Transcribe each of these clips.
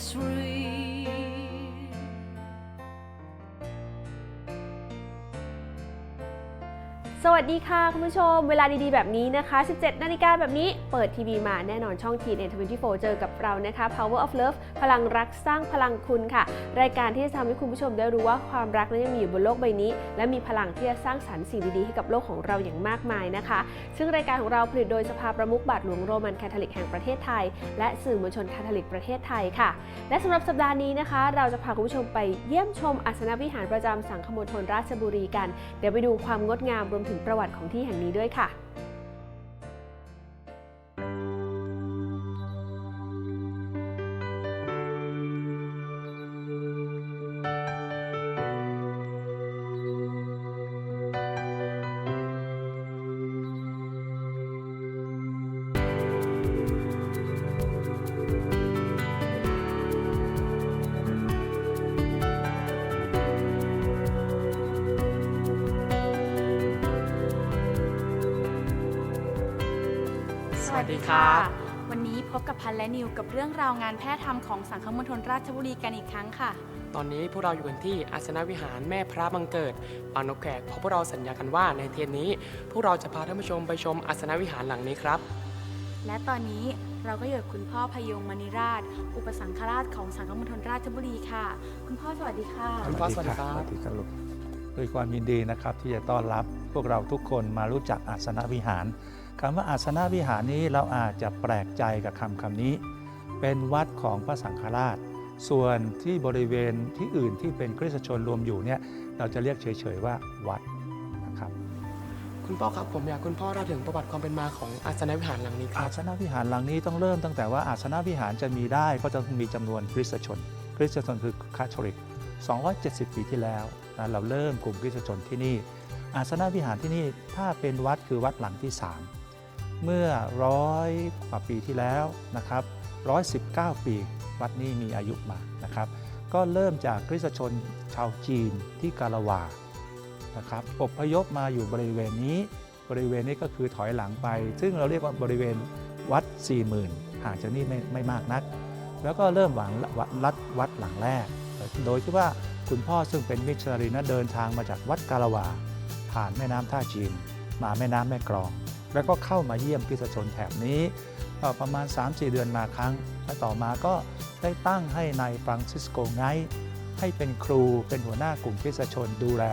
this room. สวัสดีค่ะ คุณผู้ชม เวลาดีๆ แบบนี้นะคะ 17 นาฬิกาแบบนี้เปิดทีวีมาแน่นอนช่องทีเอ็น24เจอกับเรานะคะ Power of Love พลังรักสร้างพลังคุณค่ะ รายการที่จะทำให้คุณผู้ชมได้รู้ว่าความรักนั้นยังมีอยู่บนโลกใบนี้ และมีพลังที่จะสร้างสรรค์สิ่งดีๆ ให้กับโลกของเราอย่างมากมายนะคะ ซึ่งรายการของเราผลิตโดยสภาประมุขบาทหลวงโรมันคาทอลิกแห่งประเทศไทย และสื่อมวลชนคาทอลิกประเทศไทยค่ะ และสำหรับสัปดาห์นี้นะคะ เราจะพาคุณผู้ชมไปเยี่ยมชมอัศนวิหารประจำสังคมณฑลราชบุรีกัน เดี๋ยวไปดูความงดงามรวมถึงประวัติของที่แห่งนี้ด้วยค่ะ ดีครับ วันนี้พบกับพันและนิวกับเรื่องราวงานแพทย์ธรรมของสังคมณฑลราชบุรีกันอีกครั้งค่ะ ตอนนี้พวกเราอยู่กันที่อาสนวิหารแม่พระบังเกิดปางนกแขกเพราะพวกเราสัญญากันว่าในเทปนี้ พวกเราจะพาท่านผู้ชมไปชมอาสนวิหารหลังนี้ครับ และตอนนี้เราก็อยู่กับคุณพ่อพยงมณีราช อุปสังฆราชของสังคมณฑลราชบุรีค่ะ คุณพ่อสวัสดีค่ะ คุณพ่อสวัสดีครับ สวัสดีครับลูกด้วยความยินดีนะครับที่จะต้อนรับพวกเราทุกคนมารู้จักอาสนวิหาร คำว่าอาสนวิหารนี้เราอาจจะแปลกใจกับคำคำนี้ เป็นวัดของพระสังฆราช ส่วนที่บริเวณที่อื่นที่เป็นคริสตชนรวมอยู่เนี่ยเราจะเรียกเฉยๆว่าวัดนะครับคุณพ่อครับผมอยากคุณพ่อเราถึงประวัติความเป็นมาของอาสนวิหารหลังนี้คอารับสนวิหารหลังนี้ต้องเริ่มตั้งแต่ว่าอาสนวิหารจะมีได้ก็จะมีจำนวนคริสตชน คริสตชนคือคาทอลิก 270 ปีที่แล้วนะเราเริ่มกลุ่มคริสตชนที่นี่ อาสนวิหารที่นี่ถ้าเป็นวัดคือวัดหลังที่ 3 เมื่อร้อยกว่าปีที่แล้วนะครับ119 ปีวัดนี้มีอายุมานะครับ ก็เริ่มจากคริสตชนชาวจีนที่กาลาวานะครับอพยพมาอยู่บริเวณนี้ บริเวณนี้ก็คือถอยหลังไป ซึ่งเราเรียกว่าบริเวณวัด 40,000ห่างจากนี่ไม่ไม่มากนัก แล้วก็เริ่มหวังวัดลัดวัดหลังแรก โดยที่ว่าคุณพ่อซึ่งเป็นมิชชันนารีนะเดินทางมาจากวัดกาลาวา ผ่านแม่น้ำท่าจีน มาแม่น้ำแม่กรอง แล้วก็เข้ามาเยี่ยมคริสชนแถบนี้ประมาณ 3-4 เดือนมาครั้ง และต่อมาก็ได้ตั้งให้นายฟรังซิสโกไงให้เป็นครูเป็นหัวหน้ากลุ่มคริสชนดูแล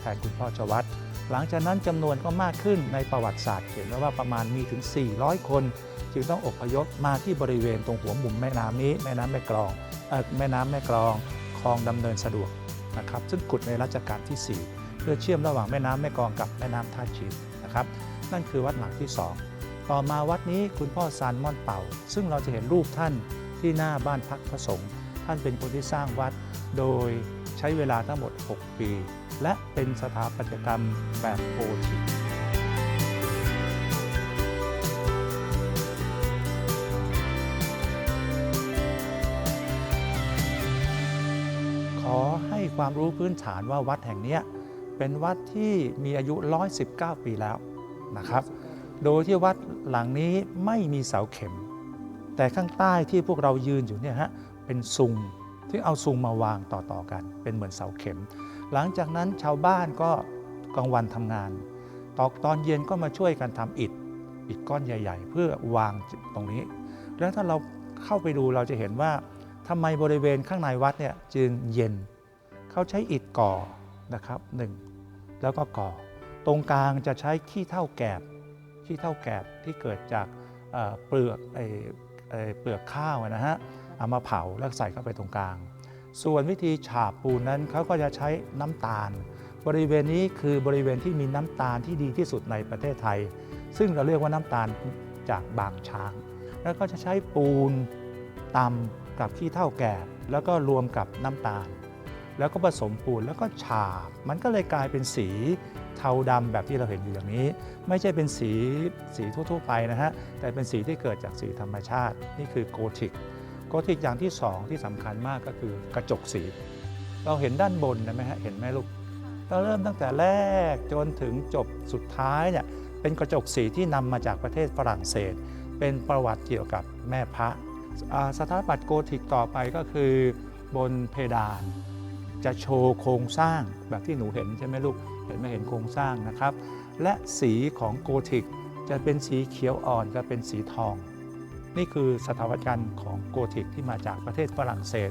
แทนคุณพ่อชวัตหลังจากนั้นจำนวนก็มากขึ้นในประวัติศาสตร์เขียนไว้ว่าประมาณมีถึง 400 คน จึงต้องอพยพมาที่บริเวณตรงหัวมุมแม่น้ำนี้แม่น้ำแม่กรองอแม่น้ำแม่กรองคลองดำเนินสะดวกนะครับซึ่งขุดในรัชกาลที่ 4 เพื่อเชื่อมระหว่างแม่น้ำแม่กองกับแม่น้ำท่าจีนนะครับ นั่นคือวัดหลังที่ 2 ต่อมาวัดนี้คุณพ่อซานม่อนเป่า ซึ่งเราจะเห็นรูปท่านที่หน้าบ้านพักพระสงฆ์ท่านเป็นคนที่สร้างวัดโดยใช้เวลาทั้งหมด 6 ปี และเป็นสถาปัตยกรรมแบบโอทีขอให้ความรู้พื้นฐานว่าวัดแห่งเนี้ย เป็นวัดที่มีอายุ 119 ปีแล้วนะครับ โดยที่วัดหลังนี้ไม่มีเสาเข็ม แต่ข้างใต้ที่พวกเรายืนอยู่เนี่ยฮะเป็นซุงที่เอาซุงมาวางต่อๆกัน เป็นเหมือนเสาเข็ม หลังจากนั้นชาวบ้านก็กลางวันทำงานตอกตอนเย็นก็มาช่วยกันทำอิฐอิฐก้อนใหญ่ ๆ เพื่อวางตรงนี้ แล้วถ้าเราเข้าไปดูเราจะเห็นว่าทำไมบริเวณข้างในวัดเนี่ยจึงเย็น เขาใช้อิฐก่อ นะครับหนึ่งแล้วก็ก่อ ตรงกลางจะใช้ขี้เท่าแกบขี้เท่าแกบที่เกิดจากเปลือกไอ้เปลือกข้าวนะฮะเอามาเผาแล้วใส่เข้าไปตรงกลาง ส่วนวิธีฉาบปูนนั้นเขาก็จะใช้น้ำตาล บริเวณนี้คือบริเวณที่มีน้ำตาลที่ดีที่สุดในประเทศไทย ซึ่งเราเรียกว่าน้ำตาลจากบางช้าง แล้วก็จะใช้ปูนตำกับขี้เถ้าแกบแล้วก็รวมกับน้ำตาล แล้วก็ผสมปูนแล้วก็ฉาบ มันก็เลยกลายเป็นสีเทาดำแบบที่เราเห็นอยู่อย่างนี้ ไม่ใช่เป็นสีสีทั่ว ๆ ไปนะฮะแต่เป็นสีที่เกิดจากสีธรรมชาติ นี่คือโกธิกโกธิกอย่างที่สองที่สำคัญมากก็คือกระจกสี เราเห็นด้านบนนะไหมฮะเห็นไหมลูกเราเริ่มตั้งแต่แรกจนถึงจบสุดท้ายเนี่ยเป็นกระจกสีที่นำมาจากประเทศฝรั่งเศส เป็นประวัติเกี่ยวกับแม่พระสถาปัตย์โกธิกต่อไปก็คือบนเพดาน จะโชว์โครงสร้างแบบที่หนูเห็นใช่ไหมลูก เห็นไหมเห็นโครงสร้างนะครับ และสีของโกธิกจะเป็นสีเขียวอ่อนกับเป็นสีทอง นี่คือสถาปัตยกรรมของโกธิกที่มาจากประเทศฝรั่งเศส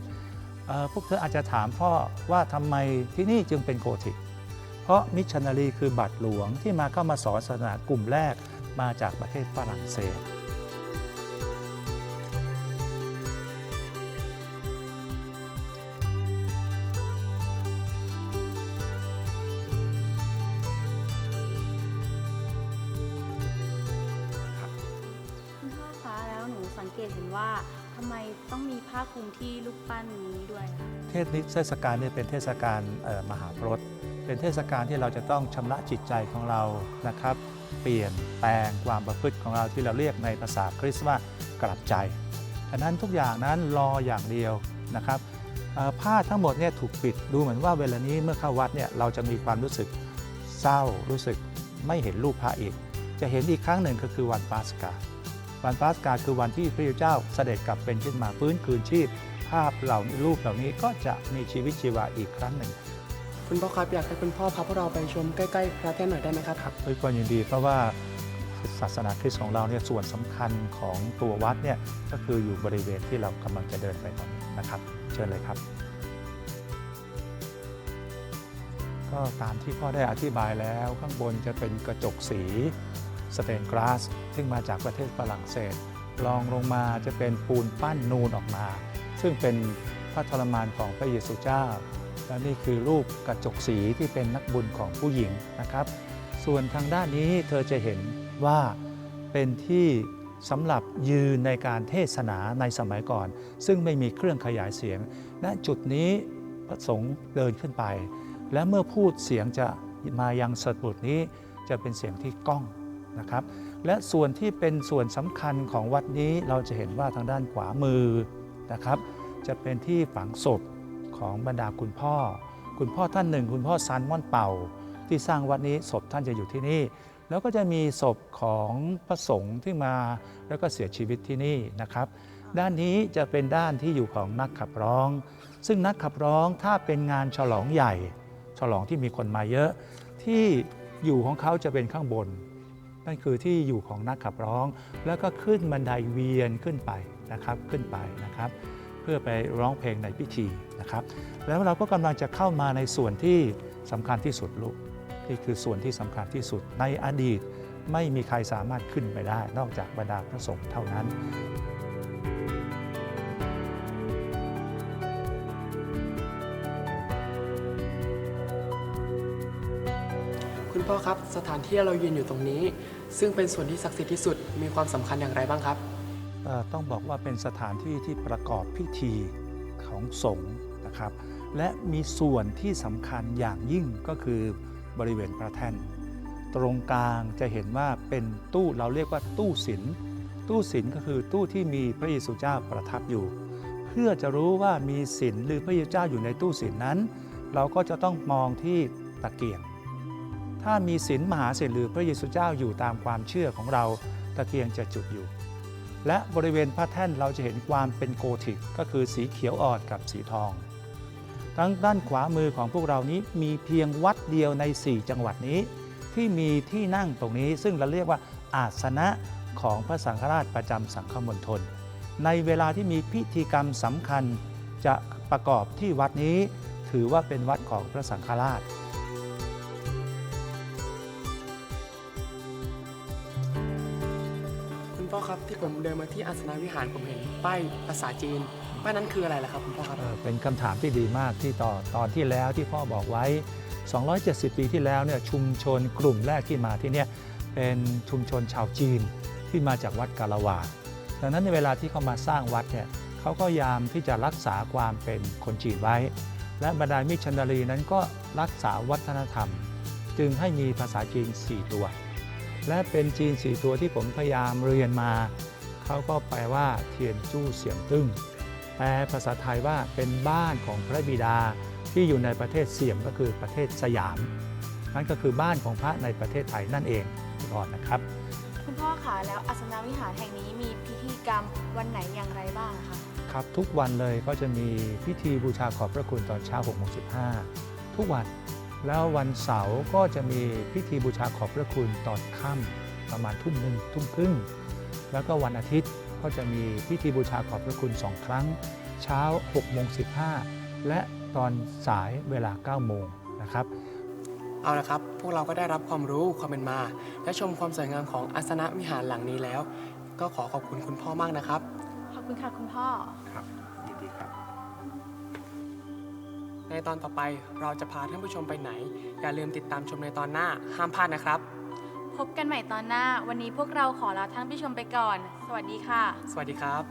พวกเธออาจจะถามพ่อว่าทำไมที่นี่จึงเป็นโกธิก เพราะมิชชันนารีคือบัตรหลวงที่มาเข้ามาสอนศาสนากลุ่มแรกมาจากประเทศฝรั่งเศส ว่าทำไมต้องมีผ้าคลุมที่ลูกปั้นนี้ด้วย เทศนิเทศกาลเนี่ยเป็นเทศกาลมหาพรตเป็นเทศกาลที่เราจะต้องชำระจิตใจของเรานะครับ เปลี่ยนแปลงความประพฤติของเราที่เราเรียกในภาษาคริสต์ว่ากลับใจฉะนั้นทุกอย่างนั้นรออย่างเดียวนะครับผ้าทั้งหมดเนี่ยถูกปิดดูเหมือนว่าเวลานี้เมื่อเข้าวัดเนี่ยเราจะมีความรู้สึกเศร้ารู้สึกไม่เห็นรูปพระอีก จะเห็นอีกครั้งหนึ่งก็คือวันปาสกา วันปาสกาคือวันที่พระเจ้าเสด็จกลับเป็นขึ้นมาฟื้นคืนชีพ ภาพเหล่านี้รูปเหล่านี้ก็จะมีชีวิตชีวาอีกครั้งหนึ่ง คุณพ่อครับอยากให้คุณพ่อพาพวกเราไปชมใกล้ๆพระแท่นหน่อยได้ไหมครับด้วยความยินดีเพราะว่าศาสนาคริสต์ของเราเนี่ยส่วนสำคัญของตัววัดเนี่ยก็คืออยู่บริเวณที่เรากำลังจะเดินไปตอนนี้นะครับ เชิญเลยครับ ก็ตามที่พ่อได้อธิบายแล้วข้างบนจะเป็นกระจกสี สเตนกราส ซึ่งมาจากประเทศฝรั่งเศสรองลงมาจะเป็นปูนปั้นนูนออกมา ซึ่งเป็นพระทรมานของพระเยซูเจ้า และนี่คือรูปกระจกสีที่เป็นนักบุญของผู้หญิงนะครับ ส่วนทางด้านนี้เธอจะเห็นว่าเป็นที่สำหรับยืนในการเทศนาในสมัยก่อน ซึ่งไม่มีเครื่องขยายเสียง ณจุดนี้พระสงฆ์เดินขึ้นไป และเมื่อพูดเสียงจะมายังสตุดนี้จะเป็นเสียงที่ก้อง นะครับ และส่วนที่เป็นส่วนสำคัญของวัดนี้เราจะเห็นว่าทางด้านขวามือนะครับ จะเป็นที่ฝังศพของบรรดาคุณพ่อ คุณพ่อท่านหนึ่ง คุณพ่อซันม่อนเป่า ที่สร้างวัดนี้ศพท่านจะอยู่ที่นี่ แล้วก็จะมีศพของพระสงฆ์ที่มาแล้วก็เสียชีวิตที่นี่นะครับ ด้านนี้จะเป็นด้านที่อยู่ของนักขับร้อง ซึ่งนักขับร้องถ้าเป็นงานฉลองใหญ่ ฉลองที่มีคนมาเยอะที่อยู่ของเขาจะเป็นข้างบน นั่นคือที่อยู่ของนักขับร้อง แล้วก็ขึ้นบันไดเวียนขึ้นไปนะครับขึ้นไปนะครับ เพื่อไปร้องเพลงในพิธีนะครับ แล้วเราก็กำลังจะเข้ามาในส่วนที่สำคัญที่สุดลูกนี่คือส่วนที่สำคัญที่สุดในอดีต ไม่มีใครสามารถขึ้นไปได้ นอกจากบรรดาพระสงฆ์เท่านั้น ครับ สถานที่เรายืนอยู่ตรงนี้ ซึ่งเป็นส่วนที่ศักดิ์สิทธิ์ที่สุดมีความสำคัญอย่างไรบ้างครับ ต้องบอกว่าเป็นสถานที่ที่ประกอบพิธีของสงฆ์นะครับ และมีส่วนที่สำคัญอย่างยิ่งก็คือบริเวณพระแท่น ตรงกลางจะเห็นว่าเป็นตู้เราเรียกว่าตู้ศิลตู้ศิลก็คือตู้ที่มีพระเยซูเจ้าประทับอยู่ เพื่อจะรู้ว่ามีศิลหรือพระเยซูเจ้าอยู่ในตู้ศิลนั้น เราก็จะต้องมองที่ตะเกียง ถ้ามีศิลมหาศิลหรือพระเยซูเจ้าอยู่ตามความเชื่อของเราตะเกียงจะจุดอยู่ และบริเวณพระแท่นเราจะเห็นความเป็นโกธิกก็คือสีเขียวอ่อนกับสีทองทั้งด้านขวามือของพวกเรานี้มีเพียงวัดเดียวใน 4 จังหวัดนี้ ที่มีที่นั่งตรงนี้ ซึ่งเราเรียกว่าอาสนะของพระสังฆราชประจำสังฆมณฑลในเวลาที่มีพิธีกรรมสำคัญจะประกอบที่วัดนี้ ถือว่าเป็นวัดของพระสังฆราช ผมเดินมาที่อาสนะวิหารผมเห็นป้ายภาษาจีนบ้านนั้นคืออะไรล่ะครับคุณพ่อครับ เป็นคำถามที่ดีมากที่ต่อตอนที่แล้วที่พ่อบอกไว้ 270 ปีที่แล้วเนี่ยชุมชนกลุ่มแรกที่มาที่เนี่ยเป็นชุมชนชาวจีนที่มาจากวัดกาละวาดดังนั้นในเวลาที่เขามาสร้างวัดเนี่ยเขาก็ยามที่จะรักษาความเป็นคนจีนไว้ และบรรดามิชชันนารีนั้นก็รักษาวัฒนธรรม จึงให้มีภาษาจีน 4 ตัว และเป็นจีน 4 ตัวที่ผมพยายามเรียนมา เขาก็แปลว่าเทียนจู้เสียงตึ้งแปลภาษาไทยว่าเป็นบ้านของพระบิดาที่อยู่ในประเทศเสียมก็คือประเทศสยาม นั่นก็คือบ้านของพระในประเทศไทยนั่นเองก่อนนะครับ คุณพ่อคะแล้วอัศนวิหารแห่งนี้มีพิธีกรรมวันไหนอย่างไรบ้างคะครับทุกวันเลยก็จะมีพิธีบูชาขอบพระคุณตอนเช้า6โมง15ทุกวันแล้ววันเสาร์ก็จะมีพิธีบูชาขอบพระคุณตอนค่ำประมาณทุ่มหนึ่งทุ่มครึ่ง แล้วก็วันอาทิตย์ก็จะมีพิธีบูชาขอบพระคุณสองครั้ง เช้า6โมง15 และตอนสายเวลา 9 โมงนะครับ เอาละครับ พวกเราก็ได้รับความรู้ความเป็นมา และชมความสวยงามของอาสนะวิหารหลังนี้แล้ว ก็ขอขอบคุณคุณพ่อมากนะครับ ขอบคุณค่ะคุณพ่อ ครับยินดีครับ ในตอนต่อไปเราจะพาท่านผู้ชมไปไหน อย่าลืมติดตามชมในตอนหน้าห้ามพลาดนะครับพ บกันใหม่ตอนหน้า วันนี้พวกเราขอลาท่านผู้ชมไปก่อน สวัสดีค่ะ สวัสดีครับ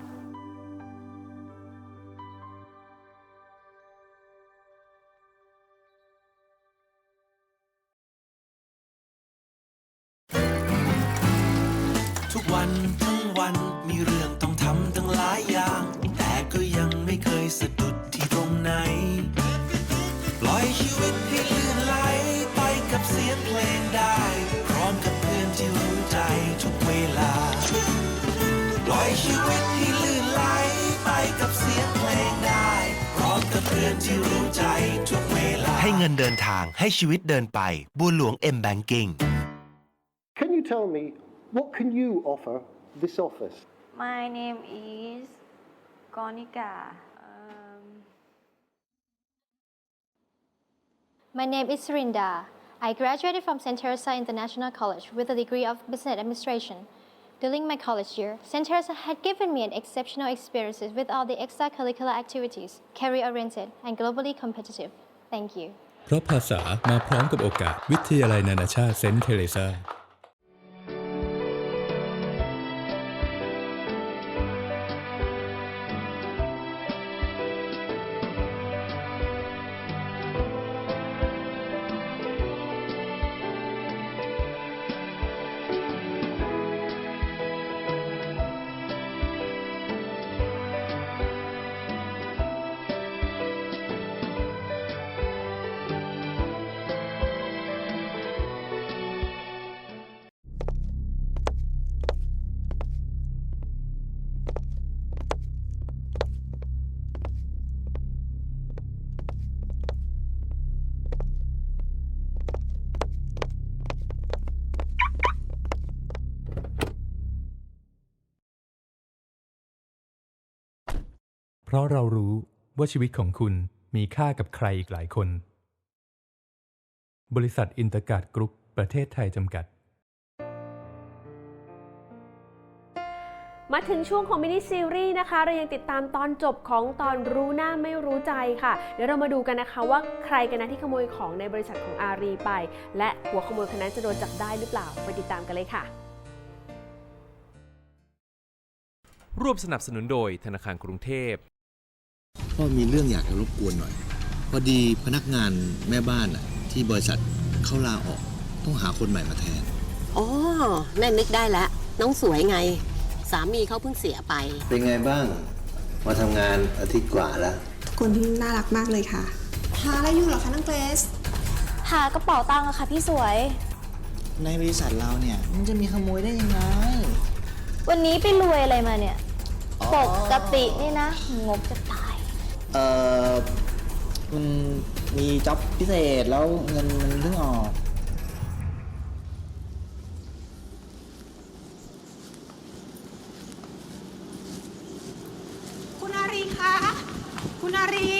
ทุกวันทั้งวันมีเรื่องต้องทำตั้งหลายอย่าง เงินเดินทางให้ชีวิตเดินไปบัวหลวง M Banking Can you tell me what can you offer this office? My name is Konika. Um, My name is Surinda. I graduated from St. Teresa International College with a degree of Business Administration. During my college year, St. Teresa had given me an exceptional experiences with all the extracurricular activities, career-oriented and globally competitive. Thank you. เพราะภาษามาพร้อมกับโอกาสวิทยาลัยนานาชาติเซนต์เทเรซา เพราะเรารู้ว่าชีวิตของคุณมีค่ากับใครอีกหลายคน บริษัทอินเตอร์การ์ดกรุ๊ปประเทศไทยจำกัด มาถึงช่วงของมินิซีรีส์นะคะ เรายังติดตามตอนจบของตอนรู้หน้าไม่รู้ใจค่ะ เดี๋ยวเรามาดูกันนะคะว่าใครกันนะที่ขโมยของในบริษัทของอารีไป และหัวขโมยคนนั้นจะโดนจับได้หรือเปล่า ไปติดตามกันเลยค่ะ ร่วมสนับสนุนโดยธนาคารกรุงเทพ พ่อมีเรื่องอยากจะรบกวนหน่อย พอดีพนักงานแม่บ้านอะที่บริษัทเขาลาออกต้องหาคนใหม่มาแทน อ๋อแม่นึกได้แล้วน้องสวยไง สามีเขาเพิ่งเสียไป เป็นไงบ้าง มาทำงานอาทิตย์กว่าแล้วทุกคนน่ารักมากเลยค่ะ หาอะไรอยู่เหรอคะน้องเกรซหากระเป๋าตังค์อะค่ะพี่สวย ในบริษัทเราเนี่ย มันจะมีขโมยได้ยังไง วันนี้ไปรวยอะไรมาเนี่ยอ๋อปกตินี่นะ งบจะตาย เอ่อมันมีจ็อบพิเศษแล้วเงินมันเพิ่งออกคุณอารีคะ คุณอารี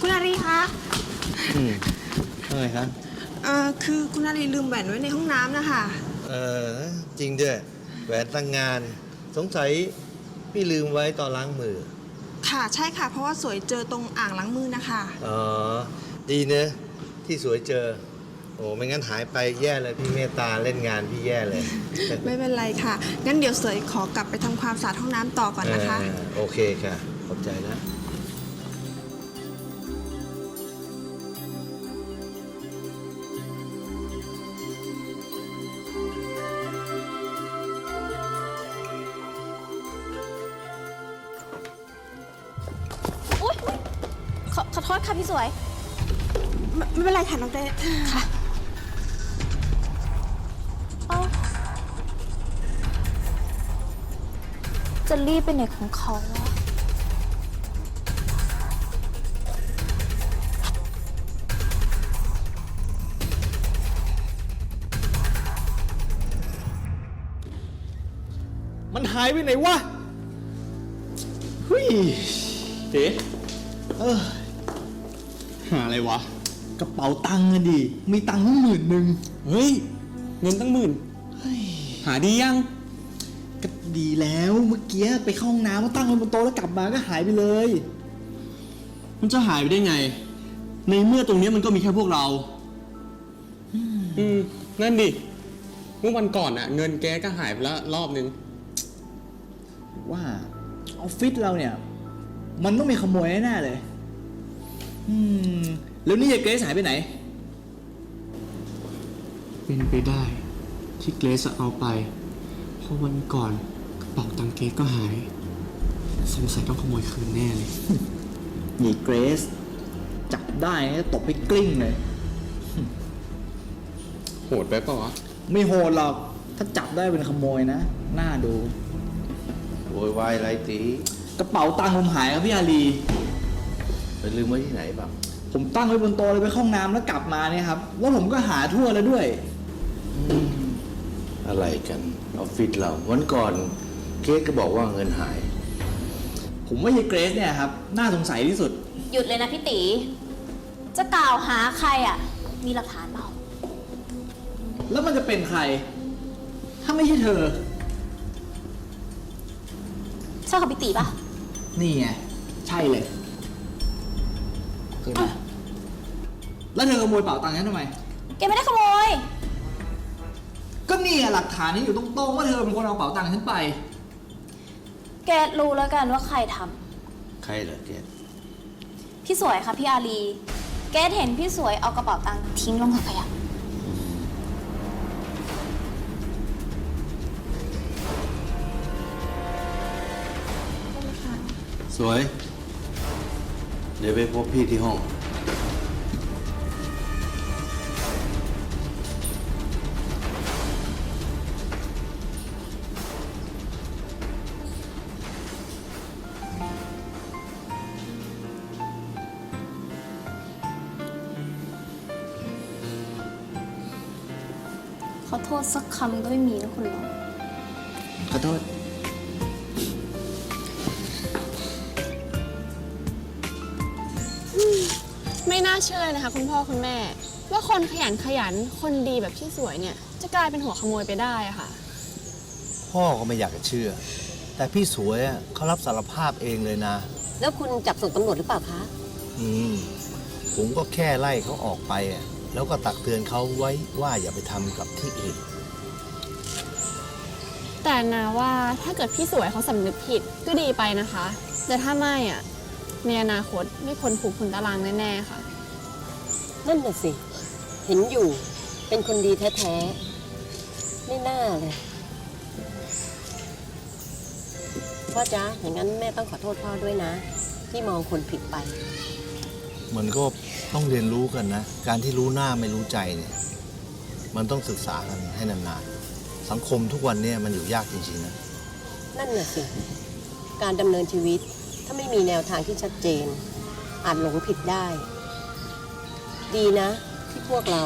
คุณอารีคะอืมอะไรครับ เอ่อคือคุณอารีลืมแหวนไว้ในห้องน้ำนะคะ เออ จริงด้วย แหวนตั้งงาน สงสัยพี่ลืมไว้ตอนล้างมือ ค่ะใช่ค่ะ เพราะว่าสวยเจอตรงอ่างล้างมือนะคะ อ๋อ ดีเนอะที่สวยเจอ โอ้ไม่งั้นหายไปแย่เลยพี่เมตตาเล่นงานพี่แย่เลยไม่เป็นไรค่ะงั้นเดี๋ยวสวยขอกลับไปทำความสะอาดห้องน้ำต่อก่อนนะคะ เออโอเคค่ะ ขอบใจนะอุ๊ ไม่ไม่เป็นไรค่ะน้องเต้ค่ะจะรีบไปไหนของเขาวะมันหายไปไหนวะเฮ้ยเจ๊ เป๋าตังค์อะดิมีตังค์ตั้งหมื่นหนึ่งเฮ้ย เงินตั้งหมื่นหาดียัง ก็ดีแล้วเมื่อกี้ไปเข้าห้องน้ำมาตั้งไว้บนโต๊ะแล้วกลับมาก็หายไปเลย มันจะหายไปได้ไง ในเมื่อตรงนี้มันก็มีแค่พวกเรา อืม นั่นดิ เมื่อวันก่อนอะเงินแกก็หายไปแล้วรอบนึง ว่าออฟฟิศเราเนี่ย มันต้องมีขโมยแน่ๆเลย อืม แล้วนี่ยายเกรซหายไปไหน เป็นไปได้ ที่เกรซเอาไป เพราะวันก่อนกระเป๋าตังค์เกรซก็หาย สงสัยต้องขโมยคืนแน่เลยนี่เกรซจับได้นะตบไปกลิ้งเลย โหดไปเปล่าวะไม่โหดหรอก ถ้าจับได้เป็นขโมยนะ น่าดู โวยวายไรตีกระเป๋าตังค์ผมหายครับพี่อาลี ไปลืมไว้ที่ไหนบ้าง ผมตั้งไว้บนโต๊ะเลยไปเข้าห้องน้ำแล้วกลับมาเนี่ยครับ แล้วผมก็หาทั่วแล้วด้วย อะไรกันออฟฟิศเราวันก่อนเกสก็บอกว่าเงินหาย ผมว่ายายเกรซเนี่ยครับน่าสงสัยที่สุด หยุดเลยนะพี่ตี จะกล่าวหาใครอะ มีหลักฐานเปล่า แล้วมันจะเป็นใคร ถ้าไม่ใช่เธอ ใช่กับพี่ตีปะนี่ไงใช่เลย คือนะแล้วเธอขโมยเป๋าตังค์ฉันทำไม แกไม่ได้ขโมย ก็นี่ไงหลักฐานนี้อยู่ตรงๆว่าเธอเป็นคนเอาเป๋าตังค์ฉันไป แกรู้แล้วกันว่าใครทำใครเหรอเกสพี่สวยค่ะพี่อาลีแกเห็นพี่สวยเอากระเป๋าตังค์ทิ้งลงถังขยะ สวย เดี๋ยวไปพบพี่ที่ห้อง ขอโทษสักคำก็ไม่มีนะคุณหรอาเชื่อเลยนะคะคุณพ่อคุณแม่ ว่าคนขยันขยันคนดีแบบพี่สวยเนี่ย จะกลายเป็นหัวขโมยไปได้อะค่ะ พ่อก็ไม่อยากจะเชื่อ แต่พี่สวยอะเขารับสารภาพเองเลยนะ แล้วคุณจับส่งตำรวจหรือเปล่าคะ อืมผมก็แค่ไล่เขาออกไปอะแล้วก็ตักเตือนเขาไว้ว่าอย่าไปทำกับที่อื่น แต่นาว่าถ้าเกิดพี่สวยเขาสำนึกผิดก็ดีไปนะคะ แต่ถ้าไม่อะในอนาคตไม่พ้นผูกพันตารางแน่ๆค่ะ นั่นน่ะสิ เห็นอยู่ เป็นคนดีแท้ๆ ไม่น่าเลย พ่อจ๊ะ อย่างนั้นแม่ต้องขอโทษพ่อด้วยนะ ที่มองคนผิดไป มันก็ต้องเรียนรู้กันนะ การที่รู้หน้าไม่รู้ใจเนี่ย มันต้องศึกษากันให้นานๆ สังคมทุกวันเนี่ยมันอยู่ยากจริงๆนะ นั่นน่ะสิ การดำเนินชีวิตถ้าไม่มีแนวทางที่ชัดเจน อาจหลงผิดได้ ดีนะ ที่พวกเรา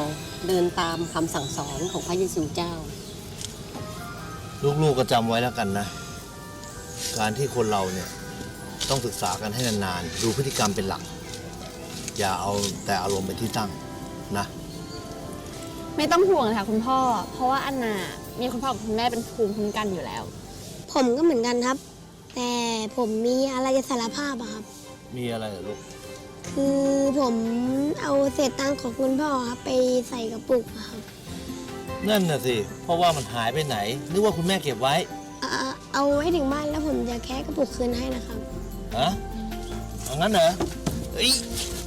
เดินตามคำสั่งสอนของพระเยซูเจ้า ลูกๆก็จำไว้แล้วกันนะ การที่คนเราเนี่ยต้องศึกษากันให้นานๆ ดูพฤติกรรมเป็นหลัก อย่าเอาแต่อารมณ์เป็นที่ตั้งนะ ไม่ต้องห่วงเลยค่ะคุณพ่อ เพราะว่าอันนามีคุณพ่อกับคุณแม่เป็นภูมิคุ้มกันอยู่แล้ว ผมก็เหมือนกันครับ แต่ผมมีอะไรจะสารภาพอะครับ มีอะไรเหรอลูก คือผมเอาเศษตังค์ของคุณพ่อครับไปใส่กระปุกอะครับนั่นน่ะสิ เพราะว่ามันหายไปไหน นึกว่าคุณแม่เก็บไว้เอาเอาไว้ถึงบ้านแล้วผมจะแค่กระปุกคืนให้นะครับ ฮะเอางั้นเหรอเฮ้ย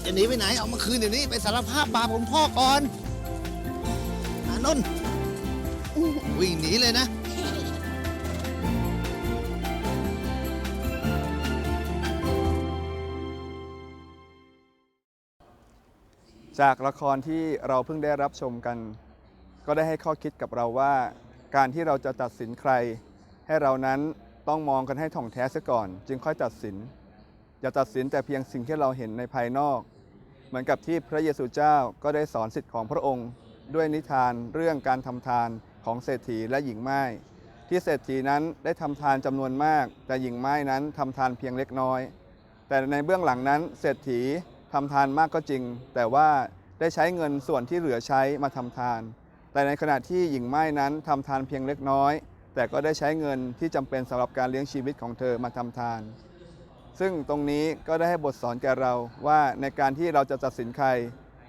จะหนีไปไหน เอามาคืนเดี๋ยวนี้ ไปสารภาพบาปของพ่อก่อนอานนท์วิ่งหนีเลยนะ จากละครที่เราเพิ่งได้รับชมกัน ก็ได้ให้ข้อคิดกับเราว่า การที่เราจะตัดสินใคร ให้เรานั้นต้องมองกันให้ถ่องแท้ซะก่อน จึงค่อยตัดสิน อย่าตัดสินแต่เพียงสิ่งที่เราเห็นในภายนอก เหมือนกับที่พระเยซูเจ้าก็ได้สอนสิทธิ์ของพระองค์ ด้วยนิทานเรื่องการทำทานของเศรษฐีและหญิงไม้ที่เศรษฐีนั้นได้ทำทานจำนวนมาก แต่หญิงไม้นั้นทำทานเพียงเล็กน้อย แต่ในเบื้องหลังนั้นเศรษฐี ทำทานมากก็จริง แต่ว่าได้ใช้เงินส่วนที่เหลือใช้มาทำทาน แต่ในขณะที่หญิงไม้นั้นทำทานเพียงเล็กน้อย แต่ก็ได้ใช้เงินที่จำเป็นสำหรับการเลี้ยงชีวิตของเธอมาทำทาน ซึ่งตรงนี้ก็ได้ให้บทสอนแก่เราว่าในการที่เราจะตัดสินใคร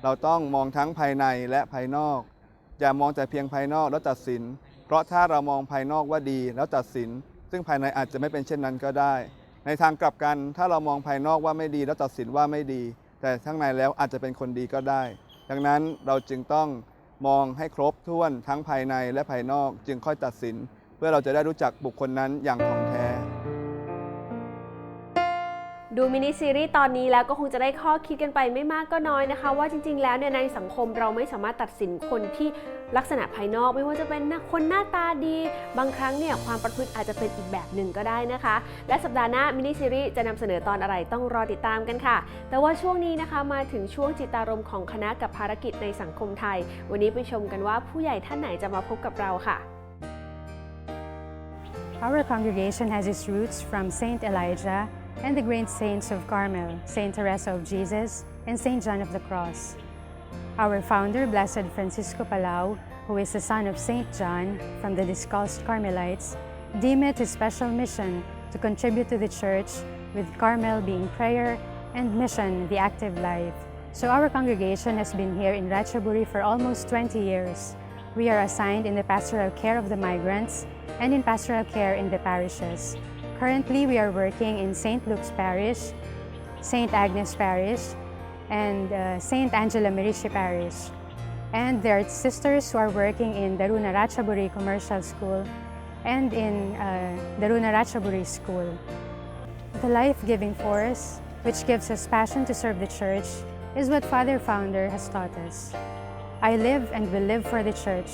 เราต้องมองทั้งภายในและภายนอก อย่ามองแต่เพียงภายนอกแล้วตัดสิน เพราะถ้าเรามองภายนอกว่าดีแล้วตัดสิน ซึ่งภายในอาจจะไม่เป็นเช่นนั้นก็ได้ ในทางกลับกันถ้าเรามองภายนอกว่าไม่ดีแล้วตัดสินว่าไม่ดี แต่ข้างในแล้วอาจจะเป็นคนดีก็ได้ ดังนั้นเราจึงต้องมองให้ครบถ้วนทั้งภายในและภายนอก จึงค่อยตัดสิน เพื่อเราจะได้รู้จักบุคคลนั้นอย่างถ่อง ดูมินิซีรีส์ตอนนี้แล้วก็คงจะได้ข้อคิดกันไปไม่มากก็น้อยนะคะ ว่าจริง ๆ แล้วเนี่ยในสังคมเราไม่สามารถตัดสินคนที่ลักษณะภายนอกไม่ว่าจะเป็นคนหน้าตาดี บางครั้งเนี่ยความประพฤติอาจจะเป็นอีกแบบหนึ่งก็ได้นะคะ และสัปดาห์หน้ามินิซีรีส์จะนำเสนอตอนอะไรต้องรอติดตามกันค่ะ แต่ว่าช่วงนี้นะคะมาถึงช่วงจิตารมณ์ของคณะกับภารกิจในสังคมไทย วันนี้ไปชมกันว่าผู้ใหญ่ท่านไหนจะมาพบกับเราค่ะ Our congregation has its roots from Saint Elijah and the great saints of Carmel, Saint Teresa of Jesus, and Saint John of the Cross. Our founder, Blessed Francisco Palau, who is the son of Saint John from the Discalced Carmelites, deemed it his special mission to contribute to the church, with Carmel being prayer and mission the active life. So our congregation has been here in Ratchaburi for almost 20 years. We are assigned in the pastoral care of the migrants and in pastoral care in the parishes. Currently, we are working in St. Luke's Parish, St. Agnes Parish, and uh, St. Angela Merici Parish. And there are sisters who are working in Daruna Ratchaburi Commercial School and in uh, Daruna Ratchaburi School. The life-giving force, which gives us passion to serve the church, is what Father Founder has taught us. I live and will live for the church.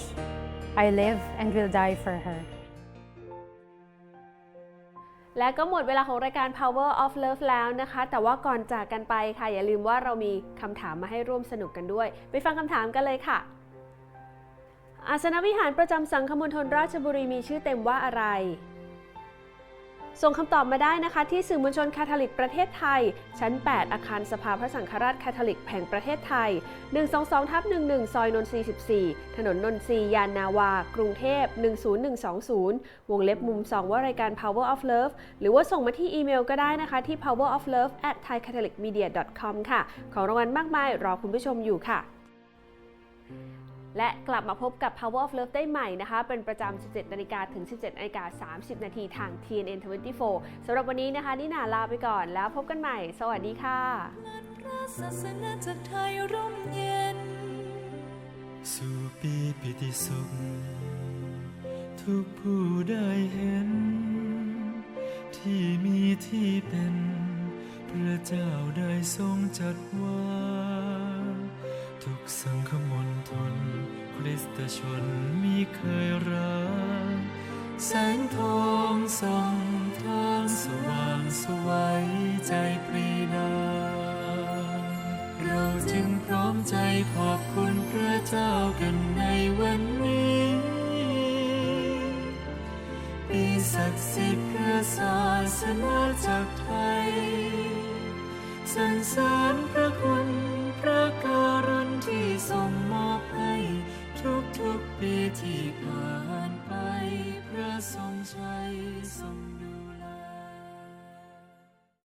I live and will die for her. และก็หมดเวลาของรายการ Power of Love แล้วนะคะ แต่ว่าก่อนจากกันไปค่ะ อย่าลืมว่าเรามีคำถามมาให้ร่วมสนุกกันด้วย ไปฟังคำถามกันเลยค่ะ อาสนวิหารประจำสังฆมณฑลราชบุรีมีชื่อเต็มว่าอะไร ส่งคำตอบมาได้นะคะ ที่สื่อมวลชนคาทอลิกประเทศไทย ชั้น 8 อาคารสภาพระสังฆราชคาทอลิกแห่งประเทศไทย 122ทับ11 ซอยนนทรีย์14 ถนนนนทรีย์ยานนาวา กรุงเทพ 10120 วงเล็บมุม 2 ว่ารายการ Power of Love หรือว่าส่งมาที่อีเมลก็ได้นะคะ ที่ poweroflove at thaicatholicmedia.com ค่ะ ของรางวัลมากมายรอคุณผู้ชมอยู่ค่ะ และกลับมาพบกับ Power of Love ได้ใหม่นะคะ เป็นประจำ 17 นาฬิกาถึง 17 นาฬิกา 30 นาทีทาง TNN 24สำหรับวันนี้นะคะนิน่าลาไปก่อนแล้วพบกันใหม่ สวัสดีค่ะศาสนาจากไทยร่มเย็น สู่ปีปิติสุข ทุกผู้ได้เห็น ที่มีที่เป็น พระเจ้าได้ทรงจัดวาง ทุกสังคมนทนคริสตชนมีเคยรักแสงทองส่องทางสว่างสวัยใจปรีดา เราจึงพร้อมใจขอบคุณพระเจ้ากันในวันนี้ปีศักดิ์สิทธิ์พระศาสนาจากไทยสันเสริ ปีที่ผ่านไปพระทรงชัยทรง